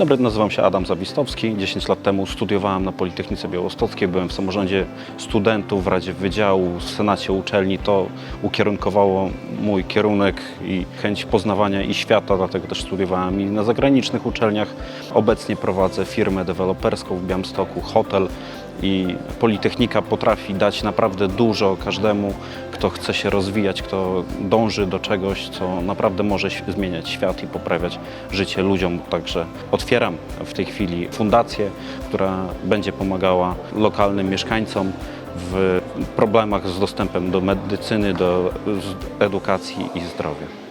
dobry, nazywam się Adam Zawistowski. 10 lat temu studiowałem na Politechnice Białostockiej, byłem w samorządzie studentów, w Radzie Wydziału, w Senacie Uczelni. To ukierunkowało mój kierunek i chęć poznawania i świata, dlatego też studiowałem i na zagranicznych uczelniach. Obecnie prowadzę firmę deweloperską w Białymstoku, hotel i Politechnika potrafi dać naprawdę dużo każdemu, kto chce się rozwijać, kto dąży do czegoś, co naprawdę może zmieniać świat i poprawiać życie ludziom. Także otwieram w tej chwili fundację, która będzie pomagała lokalnym mieszkańcom w problemach z dostępem do medycyny, do edukacji i zdrowia.